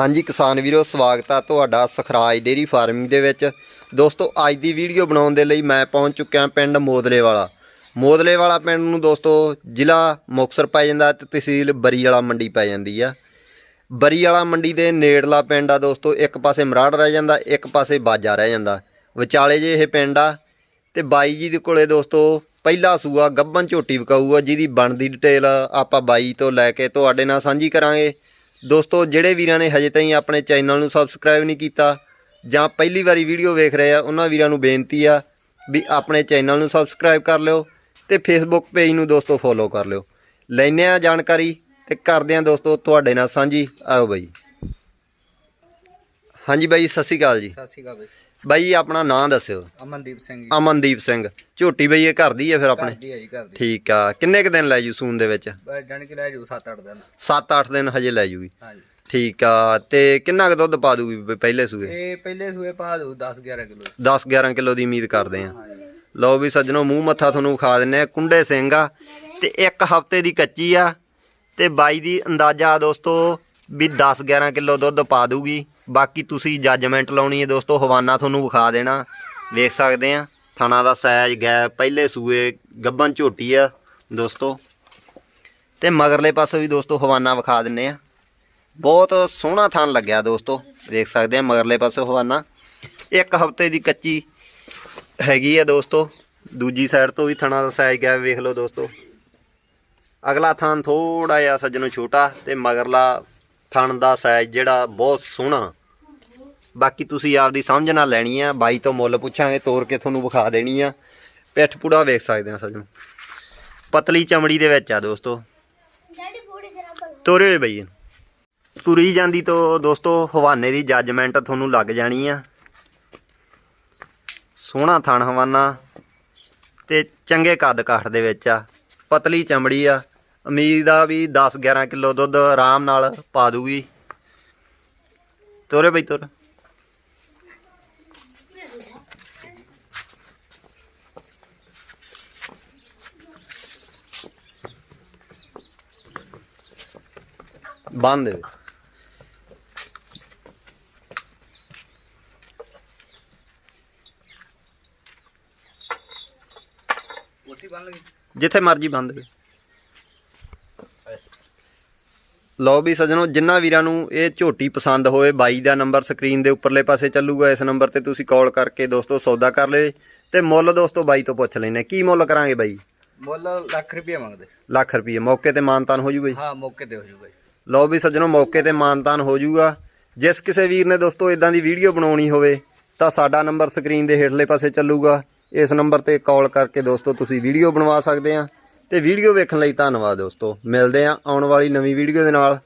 ਹਾਂਜੀ ਕਿਸਾਨ ਵੀਰੋ, ਸਵਾਗਤ ਆ ਤੁਹਾਡਾ ਸਖਰਾਜ ਡੇਰੀ ਫਾਰਮਿੰਗ ਦੇ ਵਿੱਚ। ਦੋਸਤੋ, ਅੱਜ ਦੀ ਵੀਡੀਓ ਬਣਾਉਣ ਦੇ ਲਈ ਮੈਂ ਪਹੁੰਚ ਚੁੱਕਿਆ ਪਿੰਡ ਮੋਦਲੇ ਵਾਲਾ ਮੋਦਲੇ ਵਾਲਾ ਪਿੰਡ ਨੂੰ ਦੋਸਤੋ, ਜ਼ਿਲ੍ਹਾ ਮੁਕਤਸਰ ਪੈ ਜਾਂਦਾ ਤੇ ਤਹਿਸੀਲ ਬਰੀ ਵਾਲਾ ਮੰਡੀ ਪੈ ਜਾਂਦੀ ਆ। ਬਰੀ ਵਾਲਾ ਮੰਡੀ ਦੇ ਨੇੜਲਾ ਪਿੰਡ ਆ ਦੋਸਤੋ, ਇੱਕ ਪਾਸੇ ਮਰਾੜ ਰਹਿ ਜਾਂਦਾ, ਇੱਕ ਪਾਸੇ ਬਾਜਾ ਰਹਿ ਜਾਂਦਾ। ਵਿਚਾਲੇ ਜੇ ਇਹ ਪਿੰਡ ਆ ਤੇ ਬਾਈ ਜੀ ਦੇ ਕੋਲੇ ਦੋਸਤੋ, ਪਹਿਲਾ ਸੂਆ ਗੱਬਨ ਝੋਟੀ ਵਿਕਾਊ ਆ ਜਿਹਦੀ ਬਣਦੀ ਡਿਟੇਲ ਆਪਾਂ ਬਾਈ ਤੋਂ ਲੈ ਕੇ ਤੁਹਾਡੇ ਨਾਲ ਸਾਂਝੀ ਕਰਾਂਗੇ। ਦੋਸਤੋ, ਜਿਹੜੇ ਵੀਰਾਂ ਨੇ ਹਜੇ ਤਾਈਂ ਆਪਣੇ ਚੈਨਲ ਨੂੰ ਸਬਸਕ੍ਰਾਈਬ ਨਹੀਂ ਕੀਤਾ ਜਾਂ ਪਹਿਲੀ ਵਾਰੀ ਵੀਡੀਓ ਵੇਖ ਰਹੇ ਆ, ਉਹਨਾਂ ਵੀਰਾਂ ਨੂੰ ਬੇਨਤੀ ਆ ਵੀ ਆਪਣੇ ਚੈਨਲ ਨੂੰ ਸਬਸਕ੍ਰਾਈਬ ਕਰ ਲਿਓ ਤੇ ਫੇਸਬੁੱਕ ਪੇਜ ਨੂੰ ਦੋਸਤੋ ਫੋਲੋ ਕਰ ਲਿਓ। ਲੈਨੇ ਆ ਜਾਣਕਾਰੀ ਤੇ ਕਰਦੇ ਆ ਦੋਸਤੋ, ਤੁਹਾਡੇ ਨਾਲ ਸਾਂਝੀ। ਆਓ ਬਾਈ। ਹਾਂਜੀ ਬਾਈ ਸਤਿ ਸ਼੍ਰੀ ਅਕਾਲ ਜੀ। ਸਤਿ ਸ਼੍ਰੀ ਅਕਾਲ ਬਈ। ਬਾਈ ਆਪਣਾ ਨਾਂ ਦੱਸਿਓ। ਅਮਨਦੀਪ ਸਿੰਘ ਜੀ। ਅਮਨਦੀਪ ਸਿੰਘ। ਝੋਟੀ ਬਈ ਇਹ ਘਰ ਦੀ ਹੈ ਫਿਰ ਆਪਣੇ? ਕਰਦੀ ਹੈ ਜੀ ਕਰਦੀ ਠੀਕ ਆ। ਕਿੰਨੇ ਕੁ ਦਿਨ ਲੈ ਜੂ ਸੂਨ ਦੇ ਵਿੱਚ? ਜਾਣ ਕੇ ਲੈ ਜੂ 7-8 ਦਿਨ। 7-8 ਦਿਨ ਹਜੇ ਲੈ ਜੂਗੀ। ਹਾਂਜੀ। ਠੀਕ ਆ। ਤੇ ਕਿੰਨਾ ਕੁ ਦੁੱਧ ਪਾ ਦੂਗੀ ਬਈ ਪਹਿਲੇ ਸੂਏ? ਇਹ ਪਹਿਲੇ ਸੂਏ ਪਾ ਦੂ 10-11 ਕਿਲੋ। 10-11 ਕਿਲੋ ਦੀ ਉਮੀਦ ਕਰਦੇ ਆ। ਲਓ ਵੀ ਸੱਜਣੋ ਮੂੰਹ ਮੱਥਾ ਤੁਹਾਨੂੰ ਵਿਖਾ ਦਿੰਨੇ ਆ। ਕੁੰਡੇ ਸਿੰਘ ਆ ਤੇ ਇੱਕ ਹਫ਼ਤੇ ਦੀ ਕੱਚੀ ਆ ਤੇ ਬਾਈ ਦੀ ਅੰਦਾਜ਼ਾ ਦੋਸਤੋ ਵੀ 10-11 ਕਿਲੋ ਦੁੱਧ ਪਾ ਦੂਗੀ। ਬਾਕੀ ਤੁਸੀਂ ਜੱਜਮੈਂਟ ਲਾਉਣੀ ਹੈ ਦੋਸਤੋ, ਹਵਾਨਾ ਤੁਹਾਨੂੰ ਵਿਖਾ ਦੇਣਾ। ਵੇਖ ਸਕਦੇ ਆ ਥਣਾ ਦਾ ਸਾਈਜ਼ ਗੈਪ, ਪਹਿਲੇ ਸੂਏ ਗੱਬਨ ਝੋਟੀ ਆ ਦੋਸਤੋ। ਤੇ ਮਗਰਲੇ ਪਾਸੋਂ ਵੀ ਦੋਸਤੋ ਹਵਾਨਾ ਵਿਖਾ ਦਿੰਨੇ ਆ। ਬਹੁਤ ਸੋਹਣਾ ਥਣ ਲੱਗਿਆ ਦੋਸਤੋ, ਵੇਖ ਸਕਦੇ ਆ ਮਗਰਲੇ ਪਾਸੋਂ ਹਵਾਨਾ। ਇੱਕ ਹਫ਼ਤੇ ਦੀ ਕੱਚੀ ਹੈਗੀ ਆ ਦੋਸਤੋ। ਦੂਜੀ ਸਾਈਡ ਤੋਂ ਵੀ ਥਣਾ ਦਾ ਸਾਈਜ਼ ਗਿਆ ਵੇਖ ਲਓ ਦੋਸਤੋ। ਅਗਲਾ ਥਣ ਥੋੜਾ ਜਿਹਾ ਸੱਜਣੋ ਛੋਟਾ ਤੇ ਮਗਰਲਾ ਥਣ ਦਾ ਸਾਈਜ਼ ਜਿਹੜਾ ਬਹੁਤ ਸੋਹਣਾ। ਬਾਕੀ ਤੁਸੀਂ ਆਪਦੀ ਸਮਝ ਨਾਲ ਲੈਣੀ ਆ ਬਾਈ ਤੋਂ ਮੁੱਲ ਪੁੱਛਾਂਗੇ ਤੋਰ ਕੇ ਤੁਹਾਨੂੰ ਵਿਖਾ ਦੇਣੀ ਆ। ਪਿੱਠ ਪੂੜਾ ਵੇਖ ਸਕਦੇ ਆ ਸੱਜਣੋ। ਪਤਲੀ ਚਮੜੀ ਦੇ ਵਿੱਚ ਆ ਦੋਸਤੋ। ਤੋਰੇ ਹੋਏ ਬਈ। ਤੁਰੀ ਜਾਂਦੀ ਤੋਂ ਦੋਸਤੋ ਹਵਾਨੇ ਦੀ ਜੱਜਮੈਂਟ ਤੁਹਾਨੂੰ ਲੱਗ ਜਾਣੀ ਆ। ਸੋਹਣਾ ਥਣ ਹਵਾਨਾ। ਤੇ ਚੰਗੇ ਕੱਦ ਕਾਠ ਦੇ ਵਿੱਚ ਆ। ਪਤਲੀ ਚਮੜੀ ਆ। ਉਮੀਦ ਆ ਵੀ 10 11 ਕਿਲੋ ਦੁੱਧ ਆਰਾਮ ਨਾਲ ਪਾ ਦੂਗੀ। ਤੋਰੇ ਬਈ ਤੋਰ। ਬੰਦ ਦੇ। ਜਿੱਥੇ ਮਰਜ਼ੀ ਬੰਦ ਦੇ। ਲਓ ਵੀ ਸੱਜਣੋ ਜਿੰਨਾ ਵੀਰਾਂ ਨੂੰ ਇਹ ਝੋਟੀ ਪਸੰਦ ਹੋਏ ਬਾਈ ਦਾ ਨੰਬਰ ਸਕਰੀਨ ਦੇ ਉੱਪਰਲੇ ਪਾਸੇ ਚੱਲੂਗਾ। ਇਸ ਨੰਬਰ ਤੇ ਤੁਸੀਂ ਕਾਲ ਕਰਕੇ ਦੋਸਤੋ ਸੌਦਾ ਕਰ ਲਿਓ ਤੇ ਮੁੱਲ ਦੋਸਤੋ ਬਾਈ ਤੋਂ ਪੁੱਛ ਲੈਣੇ ਕੀ ਮੁੱਲ ਕਰਾਂਗੇ ਬਾਈ? ਮੁੱਲ ਲੱਖ ਰੁਪਏ ਮੰਗਦੇ। ਲੱਖ ਰੁਪਏ ਮੌਕੇ ਤੇ ਮਾਨਤਾਨ ਹੋ ਜੂਗਾ ਜੀ? ਹਾਂ ਮੌਕੇ ਤੇ ਹੋ ਜੂਗਾ ਜੀ। ਲਓ ਵੀ ਸੱਜਣੋ ਮੌਕੇ ਤੇ ਮਾਨਤਾਨ ਹੋ ਜੂਗਾ। ਜਿਸ ਕਿਸੇ ਵੀਰ ਨੇ ਦੋਸਤੋ ਇਦਾਂ ਦੀ ਵੀਡੀਓ ਬਣਾਉਣੀ ਹੋਵੇ ਤਾਂ ਸਾਡਾ ਨੰਬਰ ਸਕਰੀਨ ਦੇ ਹੇਠਲੇ ਪਾਸੇ ਚੱਲੂਗਾ। ਇਸ ਨੰਬਰ ਤੇ ਕਾਲ ਕਰਕੇ ਦੋਸਤੋ ਤੁਸੀਂ ਵੀਡੀਓ ਬਣਵਾ ਸਕਦੇ ਆ ਤੇ ਵੀਡੀਓ ਵੇਖਣ ਲਈ ਧੰਨਵਾਦ ਦੋਸਤੋ। ਮਿਲਦੇ ਆ ਆਉਣ ਵਾਲੀ ਨਵੀਂ ਵੀਡੀਓ ਦੇ ਨਾਲ।